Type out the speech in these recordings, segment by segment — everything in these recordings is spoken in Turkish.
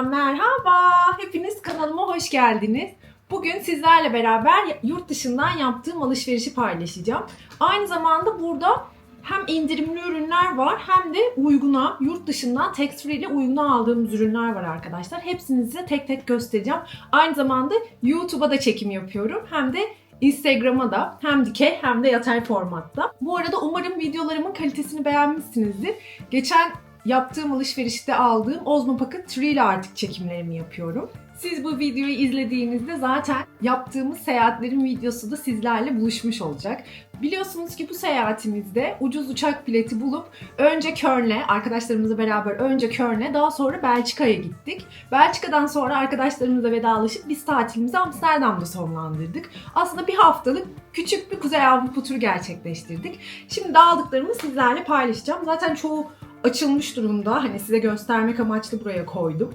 videodan merhaba. Hepiniz kanalıma hoş geldiniz. Bugün sizlerle beraber yurt dışından yaptığım alışverişi paylaşacağım. Aynı zamanda burada hem indirimli ürünler var hem de uyguna, yurt dışından tax free ile uyguna aldığımız ürünler var arkadaşlar. Hepsini size tek tek göstereceğim. Aynı zamanda YouTube'a da çekim yapıyorum. Hem de Instagram'a da hem dikey hem de yatay formatta. Bu arada umarım videolarımın kalitesini beğenmişsinizdir. Geçen yaptığım alışverişte aldığım Ozmo Pocket 3 ile artık çekimlerimi yapıyorum. Siz bu videoyu izlediğinizde zaten yaptığımız seyahatlerin videosu da sizlerle buluşmuş olacak. Biliyorsunuz ki bu seyahatimizde ucuz uçak bileti bulup önce Köln'e, arkadaşlarımızla beraber önce Köln'e daha sonra Belçika'ya gittik. Belçika'dan sonra arkadaşlarımızla vedalaşıp biz tatilimizi Amsterdam'da sonlandırdık. Aslında bir haftalık küçük bir Kuzey Avrupa turu gerçekleştirdik. Şimdi aldıklarımı sizlerle paylaşacağım. Zaten çoğu açılmış durumda. Hani size göstermek amaçlı buraya koydum.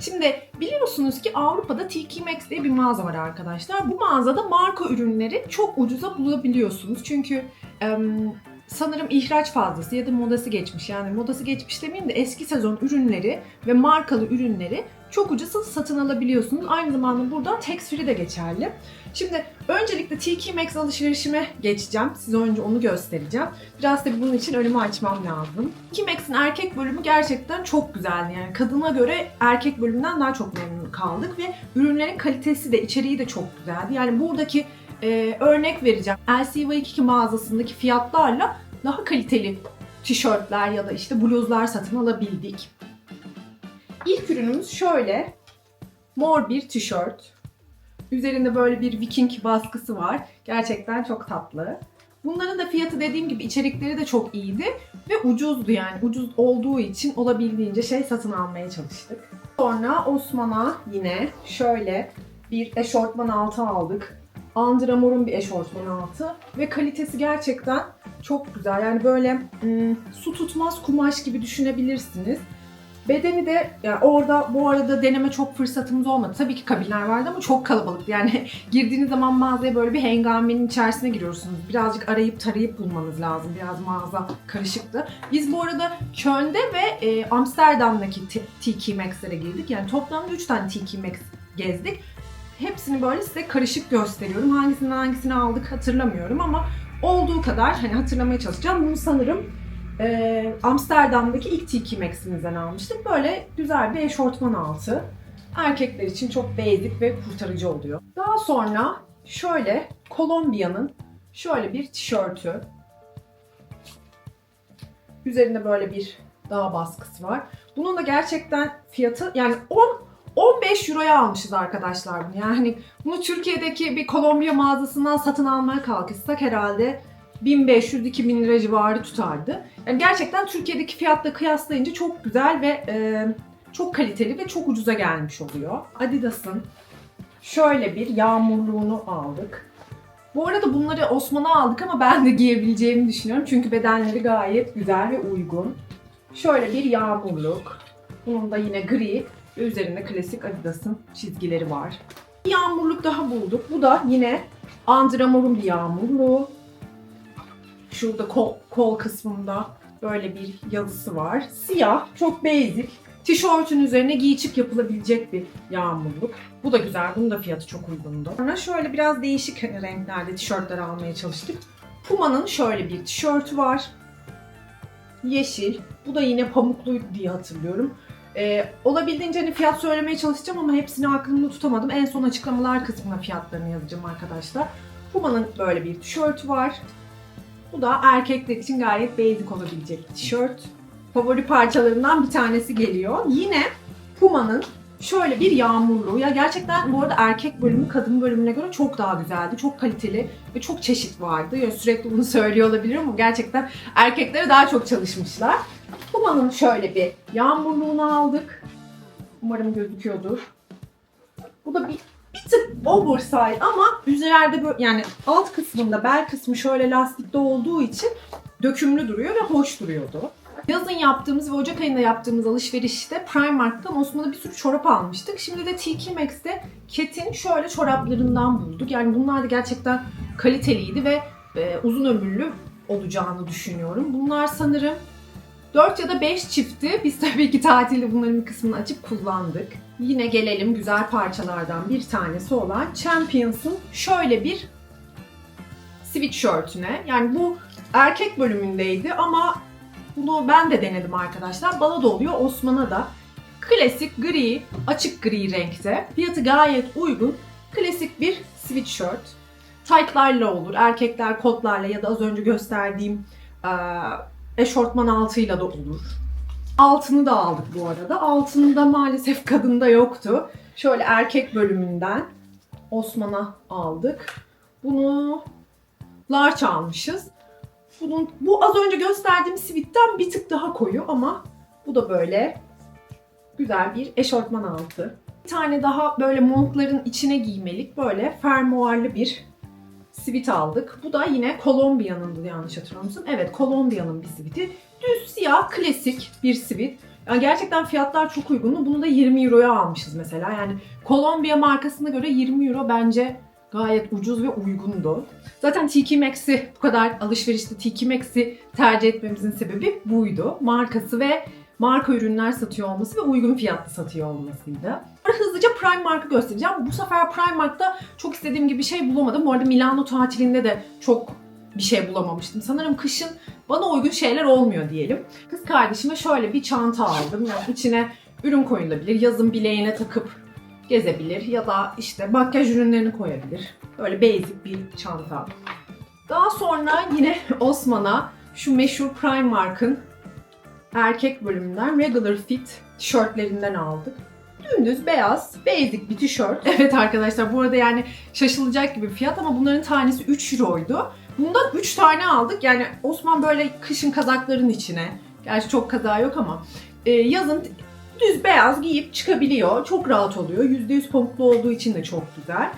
Şimdi biliyorsunuz ki Avrupa'da TK Maxx diye bir mağaza var arkadaşlar. Bu mağazada marka ürünleri çok ucuza bulabiliyorsunuz. Çünkü em, sanırım ihraç fazlası ya da modası geçmiş. Yani modası geçmiş demeyeyim de eski sezon ürünleri ve markalı ürünleri çok ucuza satın alabiliyorsunuz. Aynı zamanda burada tax free de geçerli. Şimdi öncelikle TK Maxx alışverişime geçeceğim. Size önce onu göstereceğim. Biraz da bunun için önümü açmam lazım. TK Maxx'in erkek bölümü gerçekten çok güzeldi. Yani kadına göre erkek bölümünden daha çok memnun kaldık ve ürünlerin kalitesi de içeriği de çok güzeldi. Yani buradaki e, örnek vereceğim. LCV2 mağazasındaki fiyatlarla daha kaliteli tişörtler ya da işte bluzlar satın alabildik. İlk ürünümüz şöyle. Mor bir tişört. Üzerinde böyle bir viking baskısı var. Gerçekten çok tatlı. Bunların da fiyatı dediğim gibi içerikleri de çok iyiydi ve ucuzdu yani. Ucuz olduğu için olabildiğince şey satın almaya çalıştık. Sonra Osman'a yine şöyle bir eşortman altı aldık. Andramor'un bir eşortman altı ve kalitesi gerçekten çok güzel. Yani böyle ım, su tutmaz kumaş gibi düşünebilirsiniz. Bedeni de yani orada bu arada deneme çok fırsatımız olmadı. Tabii ki kabinler vardı ama çok kalabalık. Yani girdiğiniz zaman mağazaya böyle bir hengamenin içerisine giriyorsunuz. Birazcık arayıp tarayıp bulmanız lazım. Biraz mağaza karışıktı. Biz bu arada Köln'de ve e, Amsterdam'daki TK Maxx'lere girdik. Yani toplamda 3 tane TK Maxx gezdik. Hepsini böyle size karışık gösteriyorum. Hangisinden hangisini aldık hatırlamıyorum ama olduğu kadar hani hatırlamaya çalışacağım. Bunu sanırım e, Amsterdam'daki ilk TK Maxx'imizden almıştık. Böyle güzel bir eşortman altı. Erkekler için çok basic ve kurtarıcı oluyor. Daha sonra şöyle Kolombiya'nın şöyle bir tişörtü. Üzerinde böyle bir dağ baskısı var. Bunun da gerçekten fiyatı yani 10 15 euroya almışız arkadaşlar bunu. Yani bunu Türkiye'deki bir Kolombiya mağazasından satın almaya kalkışsak herhalde 1500-2000 lira civarı tutardı. Yani gerçekten Türkiye'deki fiyatla kıyaslayınca çok güzel ve e, çok kaliteli ve çok ucuza gelmiş oluyor. Adidas'ın şöyle bir yağmurluğunu aldık. Bu arada bunları Osman'a aldık ama ben de giyebileceğimi düşünüyorum. Çünkü bedenleri gayet güzel ve uygun. Şöyle bir yağmurluk. Bunun da yine gri ve üzerinde klasik Adidas'ın çizgileri var. Bir yağmurluk daha bulduk. Bu da yine Andramor'un bir yağmurluğu. Şurada kol, kol kısmında böyle bir yazısı var. Siyah, çok basic. Tişörtün üzerine giyçik yapılabilecek bir yağmurluk. Bu da güzel. Bunun da fiyatı çok uygundu. Sonra şöyle biraz değişik renklerde tişörtler almaya çalıştık. Puma'nın şöyle bir tişörtü var. Yeşil. Bu da yine pamukluydu diye hatırlıyorum. Ee, olabildiğince hani fiyat söylemeye çalışacağım ama hepsini aklımda tutamadım. En son açıklamalar kısmına fiyatlarını yazacağım arkadaşlar. Puma'nın böyle bir tişörtü var. Bu da erkekler için gayet basic olabilecek tişört. Favori parçalarından bir tanesi geliyor. Yine Puma'nın şöyle bir yağmurluğu. Ya gerçekten bu arada erkek bölümü kadın bölümüne göre çok daha güzeldi. Çok kaliteli ve çok çeşit vardı. Yani sürekli bunu söylüyor olabilirim ama gerçekten erkeklere daha çok çalışmışlar. Puma'nın şöyle bir yağmurluğunu aldık. Umarım gözüküyordur. Bu da bir bir tık oversize ama üzerinde böyle yani alt kısmında bel kısmı şöyle lastikte olduğu için dökümlü duruyor ve hoş duruyordu. Yazın yaptığımız ve Ocak ayında yaptığımız alışverişte Primark'tan Osman'a bir sürü çorap almıştık. Şimdi de TK Maxx'te Ket'in şöyle çoraplarından bulduk. Yani bunlar da gerçekten kaliteliydi ve e, uzun ömürlü olacağını düşünüyorum. Bunlar sanırım 4 ya da 5 çifti. Biz tabii ki tatilde bunların bir kısmını açıp kullandık. Yine gelelim güzel parçalardan bir tanesi olan Champions'ın şöyle bir sweatshirtüne. Yani bu erkek bölümündeydi ama bunu ben de denedim arkadaşlar. Bana da oluyor, Osman'a da. Klasik gri, açık gri renkte. Fiyatı gayet uygun. Klasik bir sweatshirt. Tight'larla olur, erkekler kotlarla ya da az önce gösterdiğim eşortman altıyla da olur. Altını da aldık bu arada. Altında maalesef kadında yoktu. Şöyle erkek bölümünden Osman'a aldık. Bunu large almışız. Bunun, bu az önce gösterdiğim sivitten bir tık daha koyu ama bu da böyle güzel bir eşortman altı. Bir tane daha böyle montların içine giymelik böyle fermuarlı bir sivit aldık. Bu da yine Kolombiya'nın yanlış hatırlamıyorsam. Evet Kolombiya'nın bir siviti. Düz siyah klasik bir sivit. Yani gerçekten fiyatlar çok uygundu. Bunu da 20 euroya almışız mesela. Yani Kolombiya markasına göre 20 euro bence gayet ucuz ve uygundu. Zaten TK Maxx'i bu kadar alışverişte TK Maxx'i tercih etmemizin sebebi buydu. Markası ve marka ürünler satıyor olması ve uygun fiyatlı satıyor olmasıydı. Hızlıca Primark'ı göstereceğim. Bu sefer Primark'ta çok istediğim gibi bir şey bulamadım. Bu arada Milano tatilinde de çok bir şey bulamamıştım. Sanırım kışın bana uygun şeyler olmuyor diyelim. Kız kardeşime şöyle bir çanta aldım. Yani içine ürün koyulabilir. Yazın bileğine takıp gezebilir ya da işte makyaj ürünlerini koyabilir. Böyle basic bir çanta. Daha sonra yine Osman'a şu meşhur Primark'ın erkek bölümünden Regular Fit tişörtlerinden aldık. Dümdüz beyaz, basic bir tişört. Evet arkadaşlar bu arada yani şaşılacak gibi fiyat ama bunların tanesi 3 euroydu. Bundan 3 tane aldık. Yani Osman böyle kışın kazakların içine. Gerçi çok kazağı yok ama. e, yazın düz beyaz giyip çıkabiliyor. Çok rahat oluyor. %100 pamuklu olduğu için de çok güzel.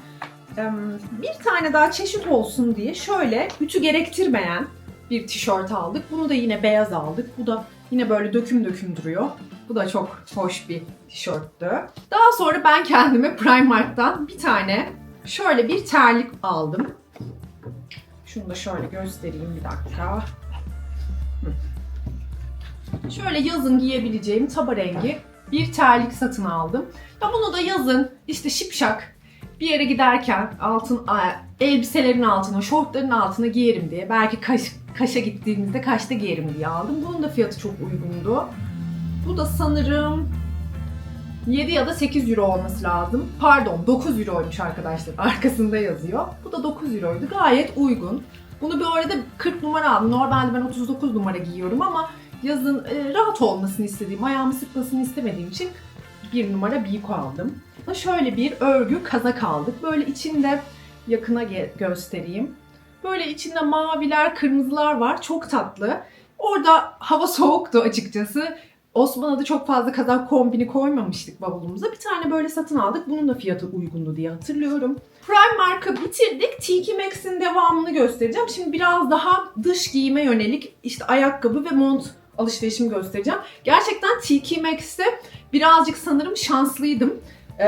Bir tane daha çeşit olsun diye şöyle ütü gerektirmeyen bir tişört aldık. Bunu da yine beyaz aldık. Bu da yine böyle döküm döküm duruyor. Bu da çok hoş bir tişörttü. Daha sonra ben kendime Primark'tan bir tane şöyle bir terlik aldım. Şunu da şöyle göstereyim bir dakika. Şöyle yazın giyebileceğim taba rengi bir terlik satın aldım. Ya bunu da yazın işte şipşak bir yere giderken altın elbiselerin altına, şortların altına giyerim diye. Belki Kaş, Kaş'a gittiğimizde Kaş'ta giyerim diye aldım. Bunun da fiyatı çok uygundu. Bu da sanırım 7 ya da 8 euro olması lazım. Pardon 9 euroymuş arkadaşlar. Arkasında yazıyor. Bu da 9 euroydu. Gayet uygun. Bunu bir arada 40 numara aldım. Normalde ben 39 numara giyiyorum ama yazın e, rahat olmasını istediğim, ayağımı sıkmasını istemediğim için bir numara büyük aldım. Şöyle bir örgü kazak aldık. Böyle içinde yakına göstereyim. Böyle içinde maviler, kırmızılar var. Çok tatlı. Orada hava soğuktu açıkçası. Osman'a da çok fazla kazak kombini koymamıştık bavulumuza. Bir tane böyle satın aldık. Bunun da fiyatı uygundu diye hatırlıyorum. Primark'ı bitirdik. TK Maxx'in devamını göstereceğim. Şimdi biraz daha dış giyime yönelik işte ayakkabı ve mont alışverişimi göstereceğim. Gerçekten TK Maxx'te birazcık sanırım şanslıydım. Ee,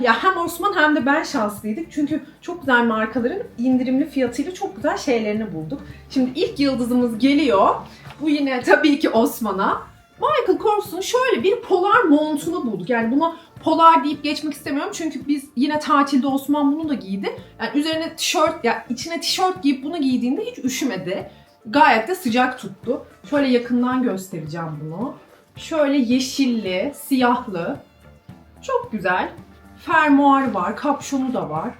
ya hem Osman hem de ben şanslıydık. Çünkü çok güzel markaların indirimli fiyatıyla çok güzel şeylerini bulduk. Şimdi ilk yıldızımız geliyor. Bu yine tabii ki Osman'a. Michael Kors'un şöyle bir polar montunu bulduk. Yani buna polar deyip geçmek istemiyorum çünkü biz yine tatilde Osman bunu da giydi. Yani üzerine tişört, ya içine tişört giyip bunu giydiğinde hiç üşümedi. Gayet de sıcak tuttu. Şöyle yakından göstereceğim bunu. Şöyle yeşilli, siyahlı. Çok güzel. Fermuar var, kapşonu da var.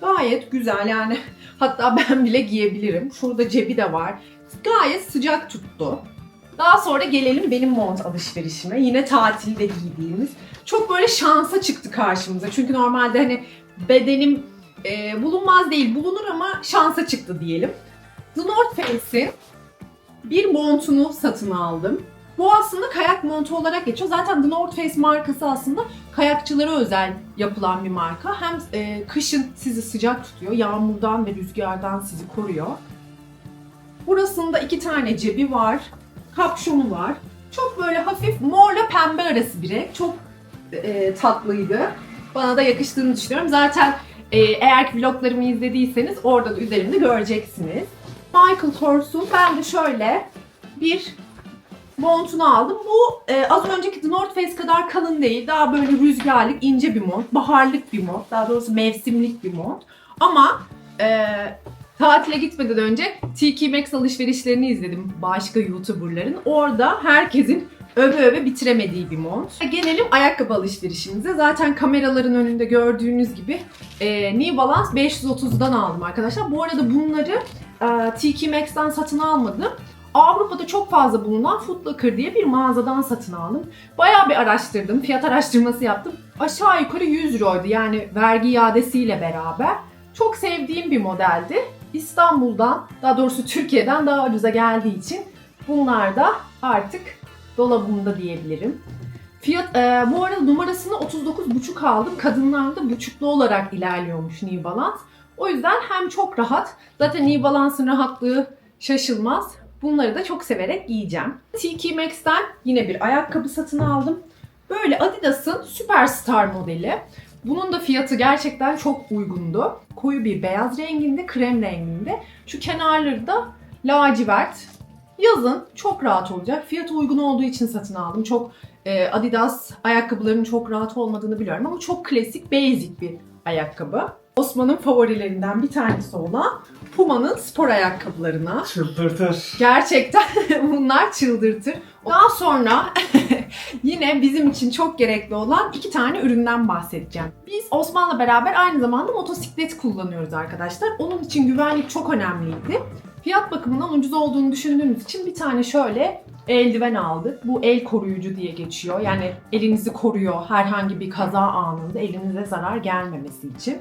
Gayet güzel yani. Hatta ben bile giyebilirim. Şurada cebi de var. Gayet sıcak tuttu. Daha sonra gelelim benim mont alışverişime. Yine tatilde giydiğimiz. Çok böyle şansa çıktı karşımıza. Çünkü normalde hani bedenim e, bulunmaz değil bulunur ama şansa çıktı diyelim. The North Face'in bir montunu satın aldım. Bu aslında kayak montu olarak geçiyor. Zaten The North Face markası aslında kayakçılara özel yapılan bir marka. Hem e, kışın sizi sıcak tutuyor, yağmurdan ve rüzgardan sizi koruyor. Burasında iki tane cebi var, kapşonu var. Çok böyle hafif morla pembe arası bir renk. Çok e, tatlıydı. Bana da yakıştığını düşünüyorum. Zaten e, eğer ki vloglarımı izlediyseniz orada da üzerinde göreceksiniz. Michael Kors'un ben de şöyle bir montunu aldım. Bu e, az önceki The North Face kadar kalın değil. Daha böyle rüzgarlık, ince bir mont. Baharlık bir mont. Daha doğrusu mevsimlik bir mont. Ama e, tatile gitmeden önce TK Maxx alışverişlerini izledim başka YouTuber'ların. Orada herkesin öve öve bitiremediği bir mont. Gelelim ayakkabı alışverişimize. Zaten kameraların önünde gördüğünüz gibi e, New Balance 530'dan aldım arkadaşlar. Bu arada bunları e, TK Maxx'ten satın almadım. Avrupa'da çok fazla bulunan Foot Locker diye bir mağazadan satın aldım. Bayağı bir araştırdım, fiyat araştırması yaptım. Aşağı yukarı 100 euroydu yani vergi iadesiyle beraber. Çok sevdiğim bir modeldi. İstanbul'dan, daha doğrusu Türkiye'den daha ucuza geldiği için bunlar da artık dolabımda diyebilirim. Fiyat, e, bu arada numarasını 39,5 aldım. Kadınlarda buçuklu olarak ilerliyormuş New Balance. O yüzden hem çok rahat, zaten New Balance'ın rahatlığı şaşılmaz. Bunları da çok severek giyeceğim. TK Maxx'ten yine bir ayakkabı satın aldım. Böyle Adidas'ın Superstar modeli. Bunun da fiyatı gerçekten çok uygundu. Koyu bir beyaz renginde, krem renginde. Şu kenarları da lacivert. Yazın çok rahat olacak. Fiyatı uygun olduğu için satın aldım. Çok e, Adidas ayakkabılarının çok rahat olmadığını biliyorum ama çok klasik, basic bir ayakkabı. Osman'ın favorilerinden bir tanesi olan Puma'nın spor ayakkabılarına. Çıldırtır. Gerçekten bunlar çıldırtır. Daha sonra yine bizim için çok gerekli olan iki tane üründen bahsedeceğim. Biz Osman'la beraber aynı zamanda motosiklet kullanıyoruz arkadaşlar. Onun için güvenlik çok önemliydi. Fiyat bakımından ucuz olduğunu düşündüğümüz için bir tane şöyle eldiven aldık. Bu el koruyucu diye geçiyor. Yani elinizi koruyor herhangi bir kaza anında elinize zarar gelmemesi için.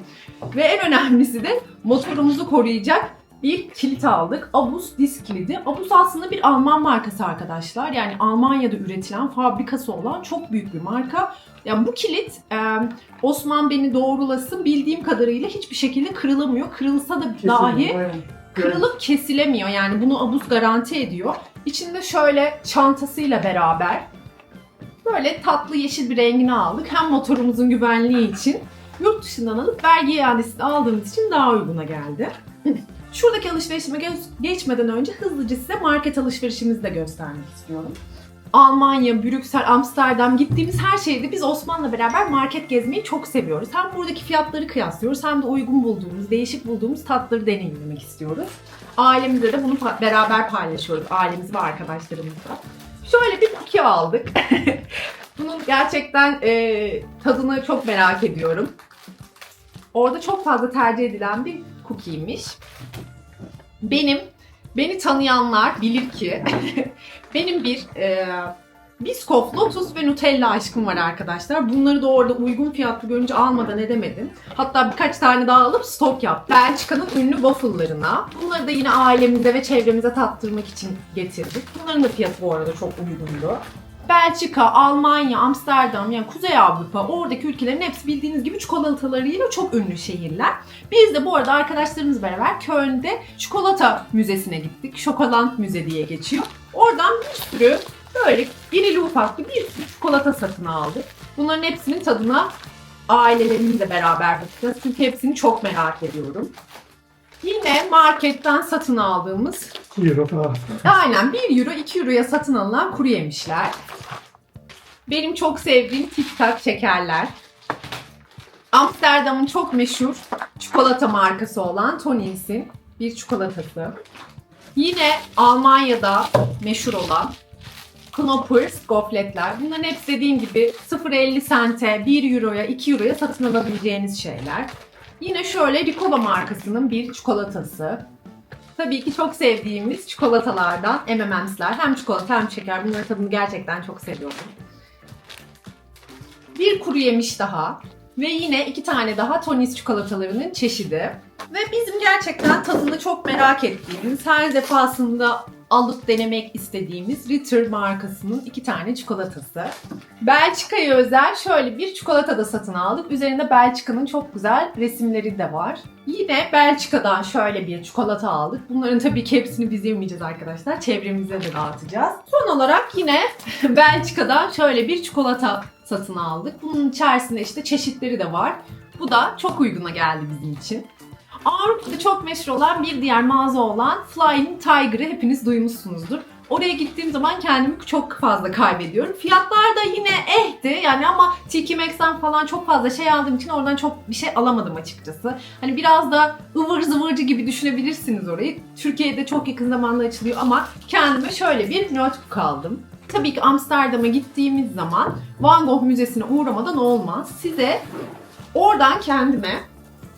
Ve en önemlisi de motorumuzu koruyacak bir kilit aldık. Abus disk kilidi. Abus aslında bir Alman markası arkadaşlar. Yani Almanya'da üretilen, fabrikası olan çok büyük bir marka. Yani bu kilit e, Osman beni doğrulasın bildiğim kadarıyla hiçbir şekilde kırılamıyor. Kırılsa da dahi kırılıp kesilemiyor. Yani bunu Abus garanti ediyor. İçinde şöyle çantasıyla beraber böyle tatlı yeşil bir rengini aldık. Hem motorumuzun güvenliği için yurt dışından alıp vergi iadesi de aldığımız için daha uyguna geldi. Şuradaki alışverişime geçmeden önce hızlıca size market alışverişimizi de göstermek istiyorum. Almanya, Brüksel, Amsterdam gittiğimiz her şeyde biz Osman'la beraber market gezmeyi çok seviyoruz. Hem buradaki fiyatları kıyaslıyoruz hem de uygun bulduğumuz, değişik bulduğumuz tatları deneyimlemek istiyoruz. Ailemizle de bunu beraber paylaşıyoruz. Ailemiz ve arkadaşlarımızla. Şöyle bir cookie aldık. Bunun gerçekten e, tadını çok merak ediyorum. Orada çok fazla tercih edilen bir cookie'ymiş. Benim, beni tanıyanlar bilir ki benim bir e, Biscoff, Lotus ve Nutella aşkım var arkadaşlar. Bunları da orada uygun fiyatlı görünce almadan edemedim. Hatta birkaç tane daha alıp stok yaptım. Belçika'nın ünlü waffle'larına. Bunları da yine ailemize ve çevremize tattırmak için getirdik. Bunların da fiyatı bu arada çok uygundu. Belçika, Almanya, Amsterdam yani Kuzey Avrupa oradaki ülkelerin hepsi bildiğiniz gibi çikolatalarıyla çok ünlü şehirler. Biz de bu arada arkadaşlarımız beraber Köln'de çikolata müzesine gittik. Şokolant Müze diye geçiyor. Oradan bir sürü böyle irili ufaklı bir sürü çikolata satın aldık. Bunların hepsinin tadına ailelerimizle beraber bakacağız. Çünkü hepsini çok merak ediyorum. Yine marketten satın aldığımız Euro falan. Aynen 1 euro 2 euroya satın alınan kuru yemişler. Benim çok sevdiğim Tic Tac şekerler. Amsterdam'ın çok meşhur çikolata markası olan Tonins'in bir çikolatası. Yine Almanya'da meşhur olan Knoppers gofletler. Bunların hepsi dediğim gibi 0.50 sente, 1 euroya, 2 euroya satın alabileceğiniz şeyler. Yine şöyle Ricola markasının bir çikolatası. Tabii ki çok sevdiğimiz çikolatalardan M&M's'ler. Hem çikolata hem şeker. Bunların tadını gerçekten çok seviyorum. Bir kuru yemiş daha. Ve yine iki tane daha Tony's çikolatalarının çeşidi. Ve bizim gerçekten tadını çok merak ettiğimiz, her defasında alıp denemek istediğimiz Ritter markasının iki tane çikolatası. Belçika'ya özel şöyle bir çikolata da satın aldık. Üzerinde Belçika'nın çok güzel resimleri de var. Yine Belçika'dan şöyle bir çikolata aldık. Bunların tabii ki hepsini biz yemeyeceğiz arkadaşlar. Çevremize de dağıtacağız. Son olarak yine Belçika'dan şöyle bir çikolata satın aldık. Bunun içerisinde işte çeşitleri de var. Bu da çok uyguna geldi bizim için. Avrupa'da çok meşhur olan bir diğer mağaza olan Flying Tiger'ı hepiniz duymuşsunuzdur. Oraya gittiğim zaman kendimi çok fazla kaybediyorum. Fiyatlar da yine ehti yani ama TK Maxx'ten falan çok fazla şey aldığım için oradan çok bir şey alamadım açıkçası. Hani biraz da ıvır zıvırcı gibi düşünebilirsiniz orayı. Türkiye'de çok yakın zamanda açılıyor ama kendime şöyle bir notebook aldım. Tabii ki Amsterdam'a gittiğimiz zaman Van Gogh Müzesi'ne uğramadan olmaz. Size oradan kendime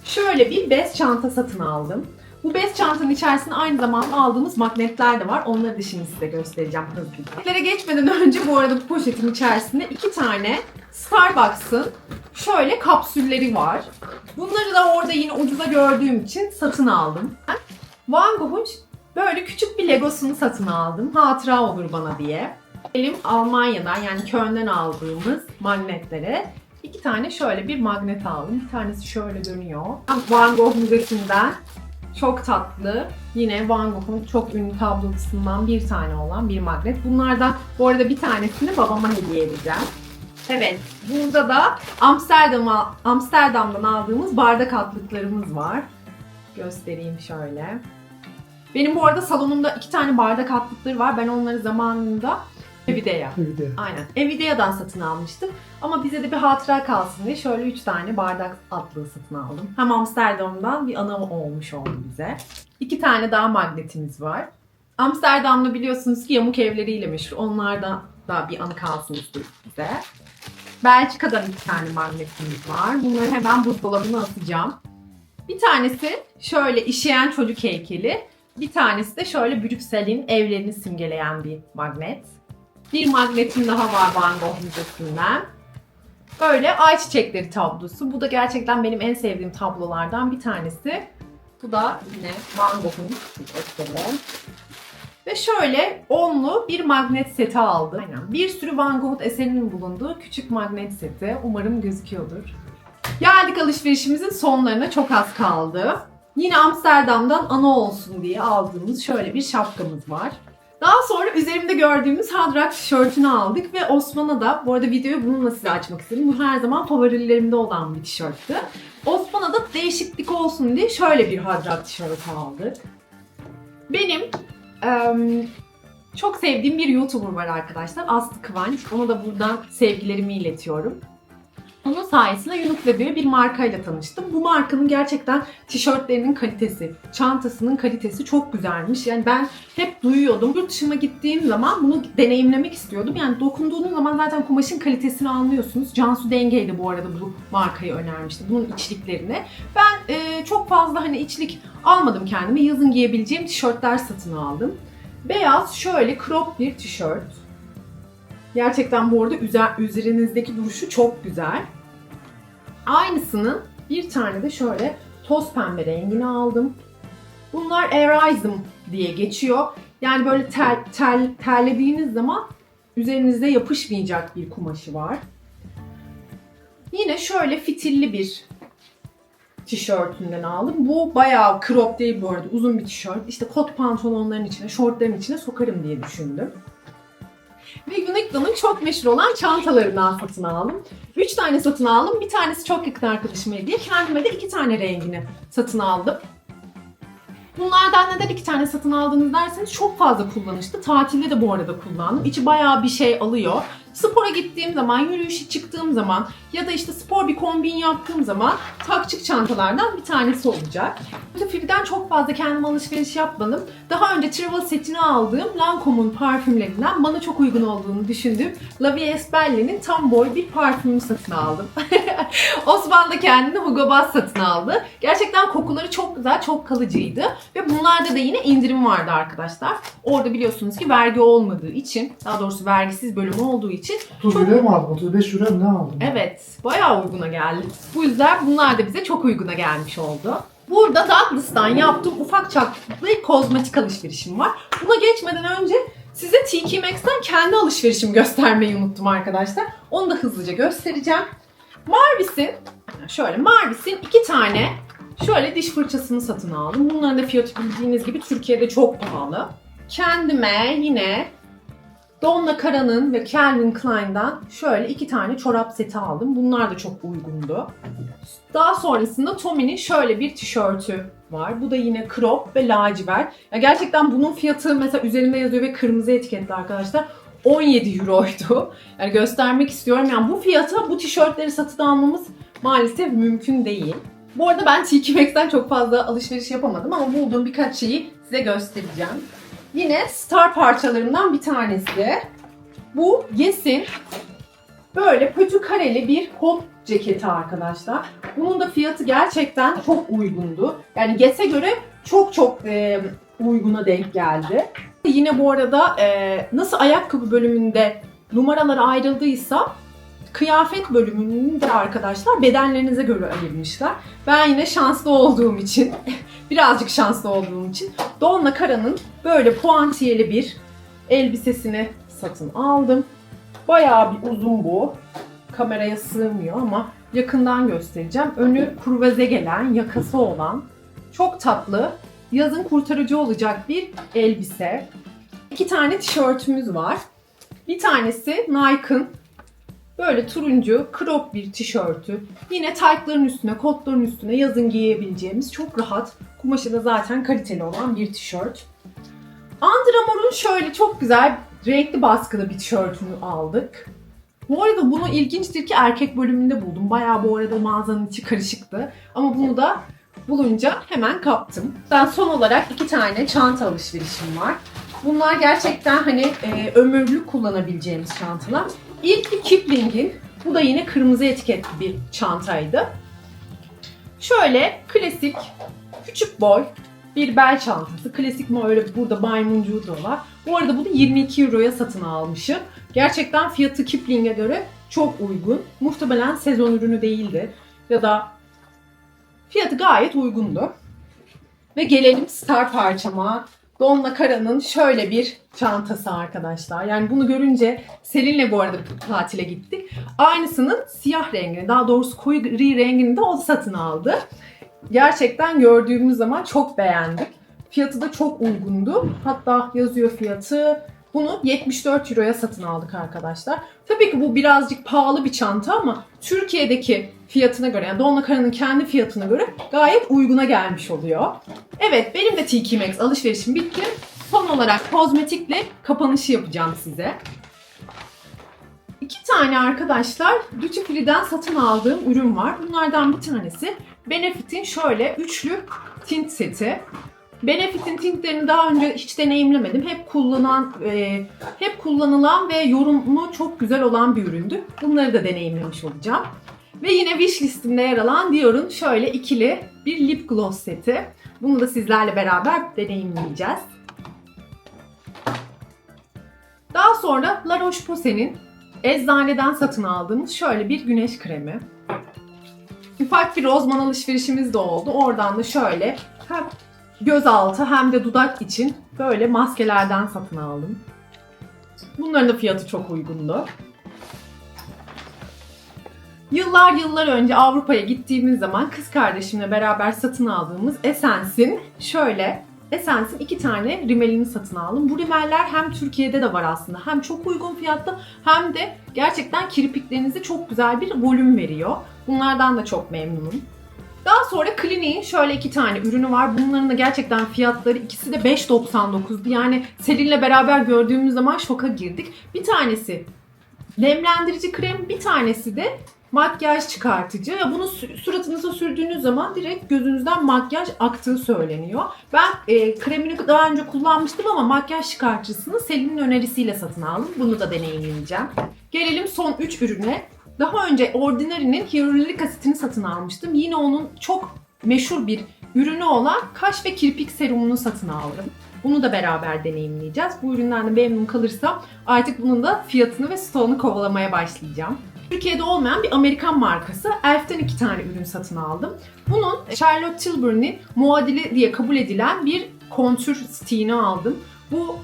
şöyle bir bez çanta satın aldım. Bu bez çantanın içerisinde aynı zamanda aldığımız magnetler de var. Onları da şimdi size göstereceğim hızlıca. Magnetlere geçmeden önce bu arada bu poşetin içerisinde iki tane Starbucks'ın şöyle kapsülleri var. Bunları da orada yine ucuza gördüğüm için satın aldım. Van Gogh'un böyle küçük bir Legosunu satın aldım. Hatıra olur bana diye. Benim Almanya'dan yani Köln'den aldığımız magnetlere iki tane şöyle bir magnet aldım. Bir tanesi şöyle dönüyor. Van Gogh Müzesi'nden çok tatlı. Yine Van Gogh'un çok ünlü tablosundan bir tane olan bir magnet. Bunlardan bu arada bir tanesini babama hediye edeceğim. Evet, burada da Amsterdam'a, Amsterdam'dan aldığımız bardak altlıklarımız var. Göstereyim şöyle. Benim bu arada salonumda iki tane bardak altlıkları var. Ben onları zamanında Evideya. Bir de. Aynen. Evidea'dan satın almıştım. Ama bize de bir hatıra kalsın diye şöyle 3 tane bardak altlığı satın aldım. Hem Amsterdam'dan bir anı olmuş oldu bize. İki tane daha magnetimiz var. Amsterdam'da biliyorsunuz ki yamuk evleriyle meşhur. Onlardan da bir anı kalsın istedik bize. Belçika'dan iki tane magnetimiz var. Bunları hemen buzdolabına atacağım. Bir tanesi şöyle işeyen çocuk heykeli. Bir tanesi de şöyle Brüksel'in evlerini simgeleyen bir magnet. Bir magnetim daha var Van Gogh Müzesi'nden. Böyle ay çiçekleri tablosu. Bu da gerçekten benim en sevdiğim tablolardan bir tanesi. Bu da yine Van Gogh'un eseri. Ve şöyle onlu bir magnet seti aldım. Aynen. Bir sürü Van Gogh eserinin bulunduğu küçük magnet seti. Umarım gözüküyordur. Geldik alışverişimizin sonlarına çok az kaldı. Yine Amsterdam'dan ana olsun diye aldığımız şöyle bir şapkamız var. Daha sonra üzerimde gördüğümüz Hard Rock tişörtünü aldık ve Osman'a da, bu arada videoyu bununla size açmak istedim. Bu her zaman favorilerimde olan bir tişörttü. Osman'a da değişiklik olsun diye şöyle bir Hard Rock tişörtü aldık. Benim em, çok sevdiğim bir YouTuber var arkadaşlar. Aslı Kıvanç. Ona da buradan sevgilerimi iletiyorum. Onun sayesinde Uniqlo diye bir markayla tanıştım. Bu markanın gerçekten tişörtlerinin kalitesi, çantasının kalitesi çok güzelmiş. Yani ben hep duyuyordum. Yurt dışına gittiğim zaman bunu deneyimlemek istiyordum. Yani dokunduğunuz zaman zaten kumaşın kalitesini anlıyorsunuz. Cansu Denge de bu arada bu markayı önermişti. Bunun içliklerini. Ben e, çok fazla hani içlik almadım kendime. Yazın giyebileceğim tişörtler satın aldım. Beyaz şöyle crop bir tişört. Gerçekten bu arada üzer, üzerinizdeki duruşu çok güzel. Aynısının bir tane de şöyle toz pembe rengini aldım. Bunlar Arism diye geçiyor. Yani böyle tel, tel, terlediğiniz zaman üzerinizde yapışmayacak bir kumaşı var. Yine şöyle fitilli bir tişörtünden aldım. Bu bayağı crop değil bu arada. Uzun bir tişört. İşte kot pantolonların içine, şortların içine sokarım diye düşündüm. Ve Uniqlo'nun çok meşhur olan çantalarından satın aldım. Üç tane satın aldım. Bir tanesi çok yakın arkadaşıma hediye. Kendime de iki tane rengini satın aldım. Bunlardan neden iki tane satın aldınız derseniz çok fazla kullanışlı. Tatilde de bu arada kullandım. İçi bayağı bir şey alıyor. Spora gittiğim zaman, yürüyüşe çıktığım zaman ya da işte spor bir kombin yaptığım zaman takçık çantalardan bir tanesi olacak. Burada Fib'den çok fazla kendim alışveriş yapmadım. Daha önce travel setini aldığım Lancome'un parfümlerinden bana çok uygun olduğunu düşündüğüm La Vie Espelle'nin tam boy bir parfümünü satın aldım. Osman da kendine Hugo Boss satın aldı. Gerçekten kokuları çok güzel, çok kalıcıydı. Ve bunlarda da yine indirim vardı arkadaşlar. Orada biliyorsunuz ki vergi olmadığı için, daha doğrusu vergisiz bölümü olduğu için 30 euro mu aldın? 35 euro mu ne aldın? Evet, bayağı uyguna geldi. Bu yüzden bunlar da bize çok uyguna gelmiş oldu. Burada Douglas'tan yaptığım ufak çaplı bir kozmetik alışverişim var. Buna geçmeden önce size TK Maxx'ten kendi alışverişimi göstermeyi unuttum arkadaşlar. Onu da hızlıca göstereceğim. Marvis'in, şöyle Marvis'in iki tane şöyle diş fırçasını satın aldım. Bunların da fiyatı bildiğiniz gibi Türkiye'de çok pahalı. Kendime yine Donna Karan'ın ve Calvin Klein'dan şöyle iki tane çorap seti aldım. Bunlar da çok uygundu. Daha sonrasında Tommy'nin şöyle bir tişörtü var. Bu da yine crop ve lacivert. Ya gerçekten bunun fiyatı mesela üzerinde yazıyor ve kırmızı etiketli arkadaşlar. 17 euroydu. Yani göstermek istiyorum. Yani bu fiyata bu tişörtleri satın almamız maalesef mümkün değil. Bu arada ben TK Maxx'ten çok fazla alışveriş yapamadım ama bulduğum birkaç şeyi size göstereceğim. Yine star parçalarından bir tanesi. Bu Yes'in böyle pötü kareli bir kot ceketi arkadaşlar. Bunun da fiyatı gerçekten çok uygundu. Yani Guess'e göre çok çok e, uyguna denk geldi. Yine bu arada e, nasıl ayakkabı bölümünde numaralar ayrıldıysa kıyafet bölümünün de arkadaşlar bedenlerinize göre ayırmışlar. Ben yine şanslı olduğum için, birazcık şanslı olduğum için Donna Karan'ın böyle puantiyeli bir elbisesini satın aldım. Bayağı bir uzun bu. Kameraya sığmıyor ama yakından göstereceğim. Önü kurvaze gelen, yakası olan, çok tatlı, yazın kurtarıcı olacak bir elbise. İki tane tişörtümüz var. Bir tanesi Nike'ın böyle turuncu crop bir tişörtü. Yine taytların üstüne, kotların üstüne yazın giyebileceğimiz çok rahat. Kumaşı da zaten kaliteli olan bir tişört. Under Armour'un şöyle çok güzel renkli baskılı bir tişörtünü aldık. Bu arada bunu ilginçtir ki erkek bölümünde buldum. Bayağı bu arada mağazanın içi karışıktı. Ama bunu da bulunca hemen kaptım. Ben son olarak iki tane çanta alışverişim var. Bunlar gerçekten hani e, ömürlük kullanabileceğimiz çantalar. İlki Kipling'in. Bu da yine kırmızı etiketli bir çantaydı. Şöyle klasik küçük boy bir bel çantası. Klasik mi öyle burada maymuncuğu da var. Bu arada bunu 22 euroya satın almışım. Gerçekten fiyatı Kipling'e göre çok uygun. Muhtemelen sezon ürünü değildi. Ya da fiyatı gayet uygundu. Ve gelelim star parçama. Donna Karan'ın şöyle bir çantası arkadaşlar. Yani bunu görünce Selin'le bu arada tatile gittik. Aynısının siyah rengini, daha doğrusu koyu gri rengini de o satın aldı. Gerçekten gördüğümüz zaman çok beğendik. Fiyatı da çok uygundu. Hatta yazıyor fiyatı. Bunu 74 euroya satın aldık arkadaşlar. Tabii ki bu birazcık pahalı bir çanta ama Türkiye'deki fiyatına göre yani Donna Karan'ın kendi fiyatına göre gayet uyguna gelmiş oluyor. Evet benim de TK Maxx alışverişim bitti. Son olarak kozmetikle kapanışı yapacağım size. İki tane arkadaşlar Duty Free'den satın aldığım ürün var. Bunlardan bir tanesi Benefit'in şöyle üçlü tint seti. Benefit'in tintlerini daha önce hiç deneyimlemedim. Hep kullanan, e, hep kullanılan ve yorumu çok güzel olan bir üründü. Bunları da deneyimlemiş olacağım. Ve yine wish listimde yer alan Dior'un şöyle ikili bir lip gloss seti. Bunu da sizlerle beraber deneyimleyeceğiz. Daha sonra La Roche-Posay'nin eczaneden satın aldığımız şöyle bir güneş kremi. Ufak bir rozman alışverişimiz de oldu. Oradan da şöyle hem göz altı hem de dudak için böyle maskelerden satın aldım. Bunların da fiyatı çok uygundu. Yıllar yıllar önce Avrupa'ya gittiğimiz zaman kız kardeşimle beraber satın aldığımız Essence'in şöyle Essence'in iki tane rimelini satın aldım. Bu rimeller hem Türkiye'de de var aslında. Hem çok uygun fiyatlı hem de gerçekten kirpiklerinize çok güzel bir volüm veriyor. Bunlardan da çok memnunum. Daha sonra Clinique'in şöyle iki tane ürünü var. Bunların da gerçekten fiyatları ikisi de 5.99'du. Yani Selin'le beraber gördüğümüz zaman şoka girdik. Bir tanesi nemlendirici krem, bir tanesi de makyaj çıkartıcı. Ya bunu suratınıza sürdüğünüz zaman direkt gözünüzden makyaj aktığı söyleniyor. Ben e, kremini daha önce kullanmıştım ama makyaj çıkartıcısını Selin'in önerisiyle satın aldım. Bunu da deneyimleyeceğim. Gelelim son 3 ürüne. Daha önce Ordinary'nin hyaluronik asitini satın almıştım. Yine onun çok meşhur bir ürünü olan kaş ve kirpik serumunu satın aldım. Bunu da beraber deneyimleyeceğiz. Bu üründen de memnun kalırsam artık bunun da fiyatını ve stoğunu kovalamaya başlayacağım. Türkiye'de olmayan bir Amerikan markası Elf'ten iki tane ürün satın aldım. Bunun Charlotte Tilbury'nin muadili diye kabul edilen bir kontür stiğini aldım. Bu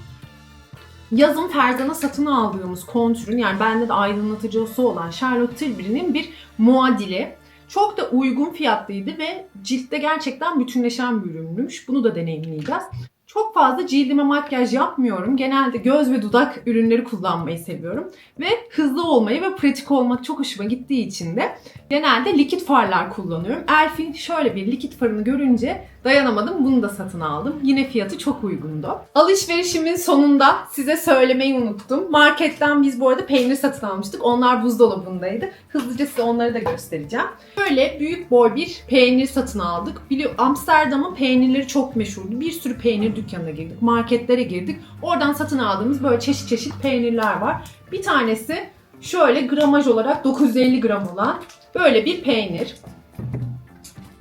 yazın Ferzan'a satın aldığımız kontürün yani bende de aydınlatıcısı olan Charlotte Tilbury'nin bir muadili. Çok da uygun fiyatlıydı ve ciltte gerçekten bütünleşen bir ürünmüş. Bunu da deneyimleyeceğiz. Çok fazla cildime makyaj yapmıyorum. Genelde göz ve dudak ürünleri kullanmayı seviyorum. Ve hızlı olmayı ve pratik olmak çok hoşuma gittiği için de genelde likit farlar kullanıyorum. Elf'in şöyle bir likit farını görünce dayanamadım. Bunu da satın aldım. Yine fiyatı çok uygundu. Alışverişimin sonunda size söylemeyi unuttum. Marketten biz bu arada peynir satın almıştık. Onlar buzdolabındaydı. Hızlıca size onları da göstereceğim. Böyle büyük boy bir peynir satın aldık. Biliyor Amsterdam'ın peynirleri çok meşhurdu. Bir sürü peynir dükkanına girdik. Marketlere girdik. Oradan satın aldığımız böyle çeşit çeşit peynirler var. Bir tanesi şöyle gramaj olarak 950 gram olan böyle bir peynir.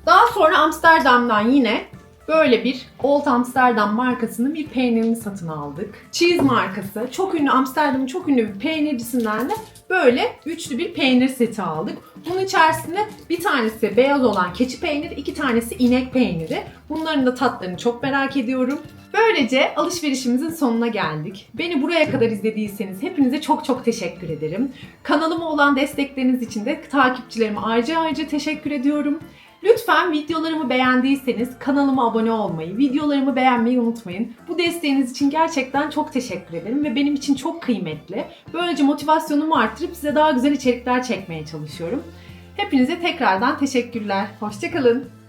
Daha sonra Amsterdam'dan yine böyle bir Old Amsterdam markasının bir peynirini satın aldık. Cheese markası. Çok ünlü Amsterdam'ın çok ünlü bir peynircisinden de böyle üçlü bir peynir seti aldık. Bunun içerisinde bir tanesi beyaz olan keçi peyniri, iki tanesi inek peyniri. Bunların da tatlarını çok merak ediyorum. Böylece alışverişimizin sonuna geldik. Beni buraya kadar izlediyseniz hepinize çok çok teşekkür ederim. Kanalıma olan destekleriniz için de takipçilerime ayrıca ayrıca teşekkür ediyorum. Lütfen videolarımı beğendiyseniz kanalıma abone olmayı, videolarımı beğenmeyi unutmayın. Bu desteğiniz için gerçekten çok teşekkür ederim ve benim için çok kıymetli. Böylece motivasyonumu arttırıp size daha güzel içerikler çekmeye çalışıyorum. Hepinize tekrardan teşekkürler. Hoşçakalın.